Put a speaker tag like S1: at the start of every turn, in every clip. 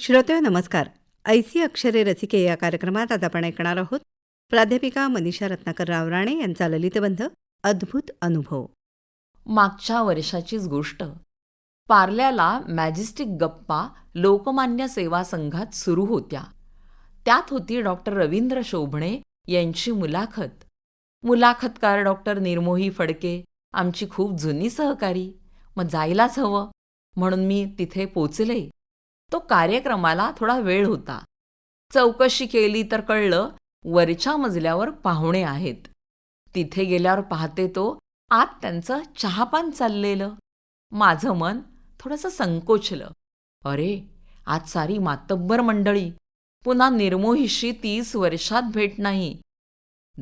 S1: श्रोते नमस्कार. ऐसी अक्षरे रसिके या कार्यक्रमात आज आपण ऐकणार आहोत प्राध्यापिका मनीषा रत्नाकर रावराणे यांचा ललितबंध अद्भुत अनुभव.
S2: मागच्या वर्षाचीच गोष्ट. पार्ल्याला मॅजेस्टिक गप्पा लोकमान्य सेवा संघात सुरू होत्या. त्यात होती डॉक्टर रवींद्र शोभणे यांची मुलाखत. मुलाखतकार डॉक्टर निर्मोही फडके आमची खूप जुनी सहकारी. मग जायलाच हवं. म्हणून मी तिथे पोचले. तो कार्यक्रमाला थोडा वेळ होता. चौकशी केली तर कळलं वरच्या मजल्यावर पाहुणे आहेत. तिथे गेल्यावर पाहते तो आत त्यांचं चहापान चाललेलं. माझं मन थोडंसं संकोचलं. अरे आज सारी मातब्बर मंडळी. पुन्हा निर्मोहीशी तीस वर्षात भेट नाही.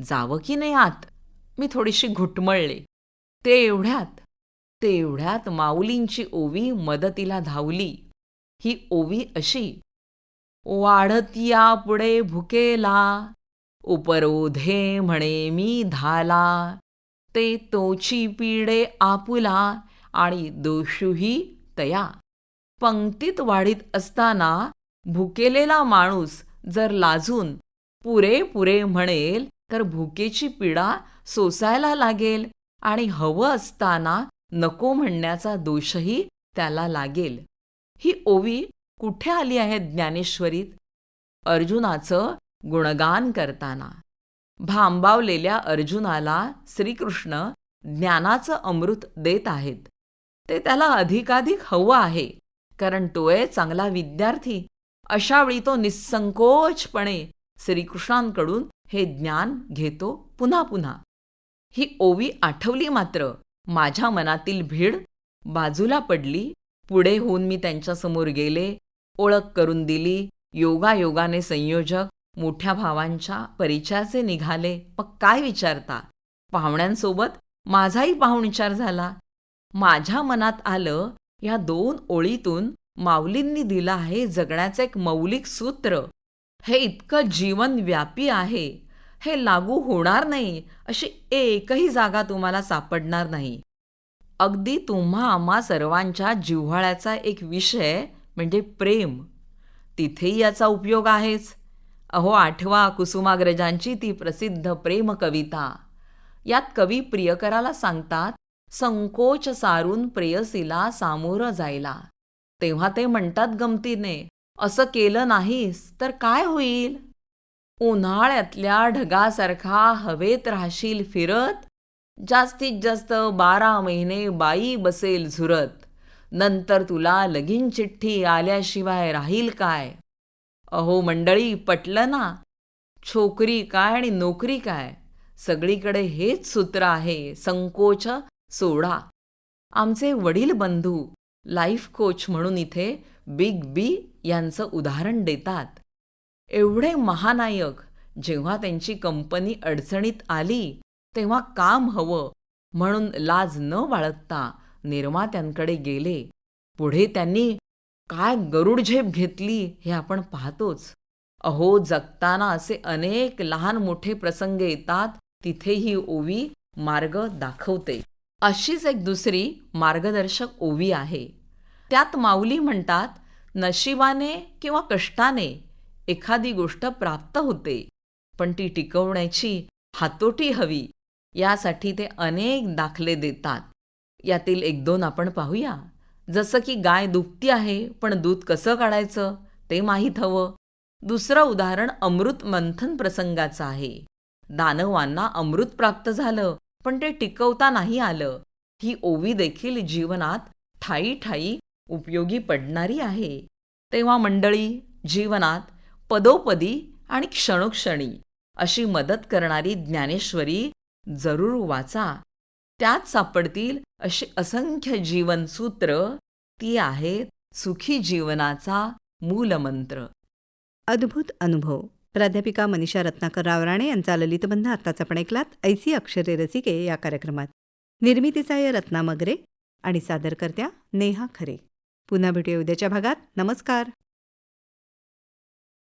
S2: जावं की नाही आत? मी थोडीशी घुटमळले. ते एवढ्यात ते एवढ्यात माऊलींची ओवी मदतीला धावली. ही ओवी अशी. वाढतिया पुढे भुकेला उपरोधे म्हणे मी धाला. ते तोची पिडे आपुला आणि दोषूही तया. पंक्तीत वाढीत असताना भुकेलेला माणूस जर लाजून पुरे पुरे म्हणेल तर भुकेची पीडा सोसायला लागेल आणि हवं असताना नको म्हणण्याचा दोषही त्याला लागेल. ही ओवी कुठे आली आहे ज्ञानेश्वरीत? अर्जुनाचं गुणगान करताना. भांबावलेल्या अर्जुनाला श्रीकृष्ण ज्ञानाचं अमृत देत आहेत. ते त्याला अधिकाधिक हवं आहे कारण तो आहे चांगला विद्यार्थी. अशावेळी तो निसंकोचपणे श्रीकृष्णांकडून हे ज्ञान घेतो पुन्हा पुन्हा. ही ओवी आठवली मात्र माझ्या मनातील भीड बाजूला पडली पुढे होऊन मी त्यांच्यासमोर गेले ओळख करून दिली योगायोगाने संयोजक मोठ्या भावांच्या परिचयाचे निघाले. मग काय विचारता? पाहुण्यांसोबत माझाही पाहुणचार झाला. माझ्या मनात आलं ह्या दोन ओळीतून माऊलींनी दिलं आहे जगण्याचं एक मौलिक सूत्र. हे इतकं जीवनव्यापी आहे. हे लागू होणार नाही. अशी एकही जागा तुम्हाला सापडणार नाही. अगदी तुम्हा आम्हा सर्वांच्या जिव्हाळ्याचा एक विषय म्हणजे प्रेम. तिथेही याचा उपयोग आहेच. अहो आठवा कुसुमाग्रजांची ती प्रसिद्ध प्रेम कविता. यात कवी प्रियकराला सांगतात संकोच सारून प्रेयसीला सामोरं जायला. तेव्हा ते म्हणतात गमतीने असं केलं नाहीस तर काय होईल? उन्हाळ्यातल्या ढगासारखा हवेत राहशील फिरत जास्तीत जास्त बारा महिने बाई बसेल झुरत. नंतर तुला लगीन चिठ्ठी आल्याशिवाय राहील काय? अहो मंडळी पटलं ना? छोकरी काय आणि नोकरी काय? सगळीकडे हेच सूत्र आहे संकोच सोडा. आमचे वडील बंधू लाईफ कोच म्हणून इथे बिग बी यांचं उदाहरण देतात. एवढे महानायक जेव्हा त्यांची कंपनी अडचणीत आली तेव्हा काम हवं म्हणून लाज न बाळगता निर्मात्यांकडे गेले. पुढे त्यांनी काय गरुड झेप घेतली हे आपण पाहतोच. अहो जगताना असे अनेक लहान मोठे प्रसंग येतात तिथे ही ओवी मार्ग दाखवते. अशीच एक दुसरी मार्गदर्शक ओवी आहे. त्यात माऊली म्हणतात नशिबाने किंवा कष्टाने एखादी गोष्ट प्राप्त होते पण ती टिकवण्याची हातोटी हवी. यासाठी ते अनेक दाखले देतात. यातील एक दोन आपण पाहूया. जसं की गाय दुभती आहे पण दूध कसं काढायचं ते माहीत हवं. दुसरं उदाहरण अमृत मंथन प्रसंगाचं आहे. दानवांना अमृत प्राप्त झालं पण ते टिकवता नाही आलं. ही ओवी देखील जीवनात ठाई ठाई उपयोगी पडणारी आहे. तेव्हा मंडळी जीवनात पदोपदी आणि क्षणोक्षणी अशी मदत करणारी ज्ञानेश्वरी जरूर वाचा. त्यात सापडतील अशी असंख्य जीवनसूत्र. ती आहेत सुखी जीवनाचा मूलमंत्र.
S1: अद्भुत अनुभव. प्राध्यापिका मनीषा रत्नाकर रावराणे यांचा ललितबंध आत्ताच आपण ऐकलात. ऐसी अक्षरे रसिके या कार्यक्रमात. निर्मितीचा या रत्ना मगरे आणि सादरकर्त्या नेहा खरे. पुन्हा भेटूया उद्याच्या भागात. नमस्कार.